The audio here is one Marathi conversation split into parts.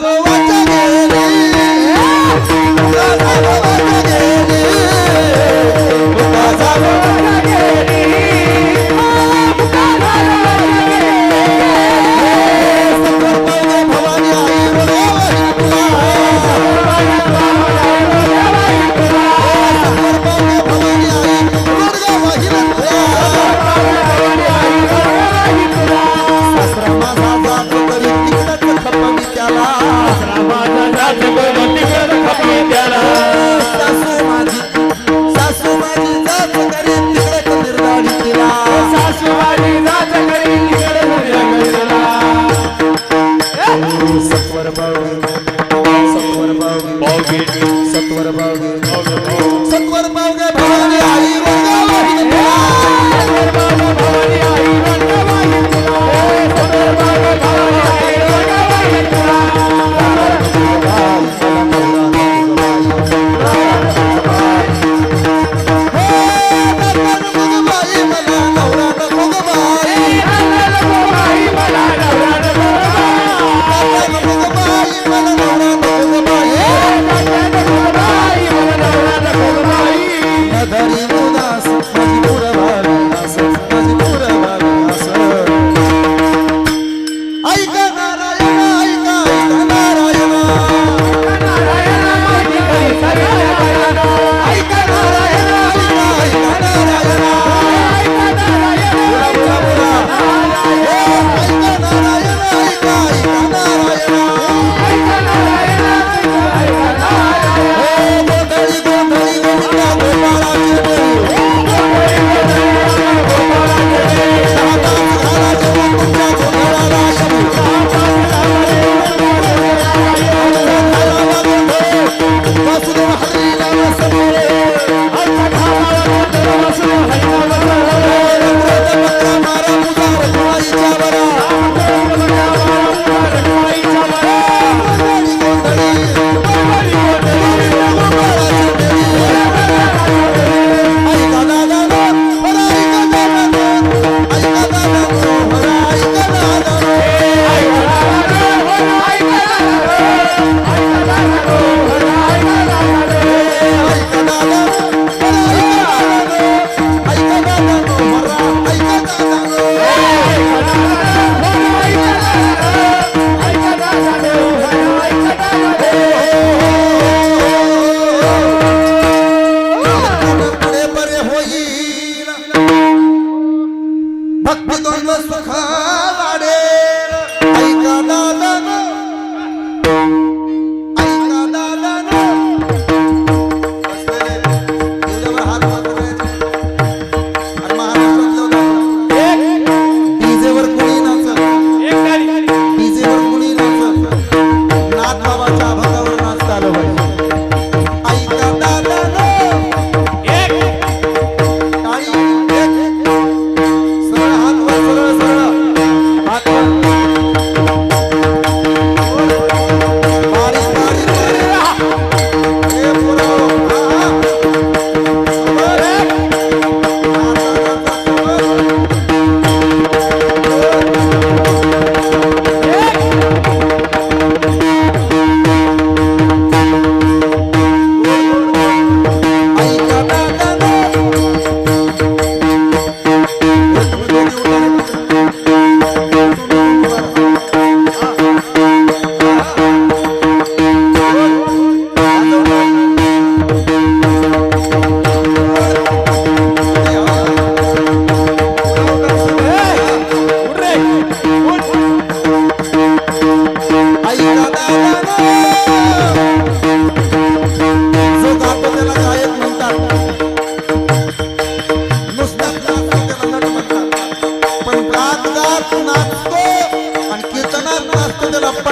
Oh. सत्वर बावगे सत्वर बावगे सत्वर बावगे सत्वर भवानी आई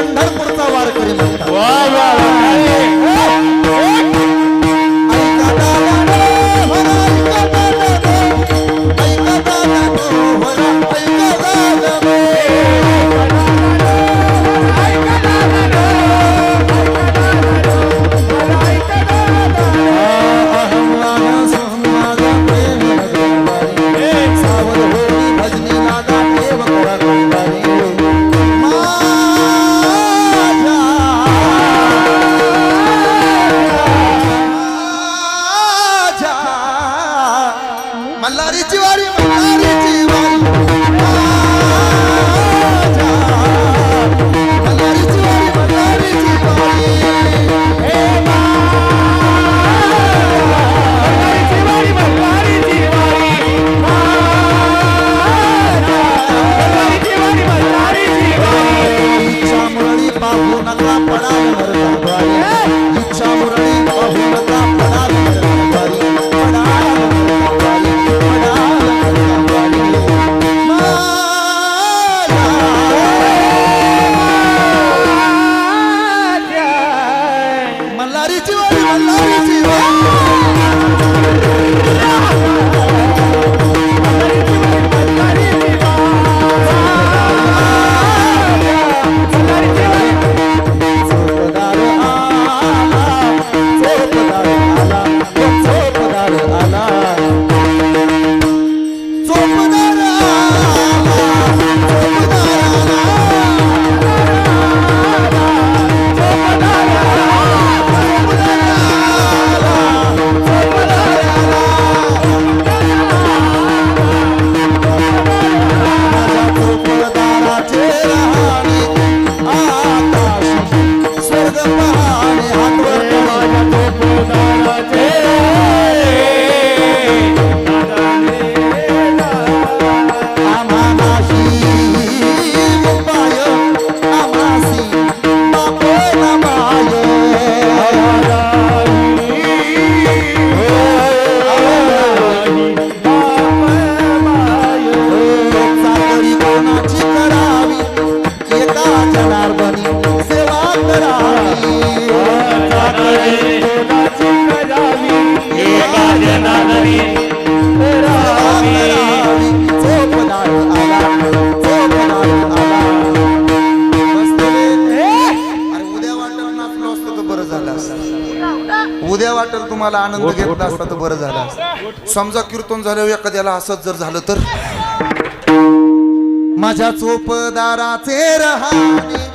पंढरपूरचा वारकरी रामी रामी उद्या वाटेल तुम्हाला आनंद घेतला असता तर बरं झालं समजा कीर्तन झालं एखाद्याला असंच जर झालं तर? माझ्या चोपदाराचे रहाणे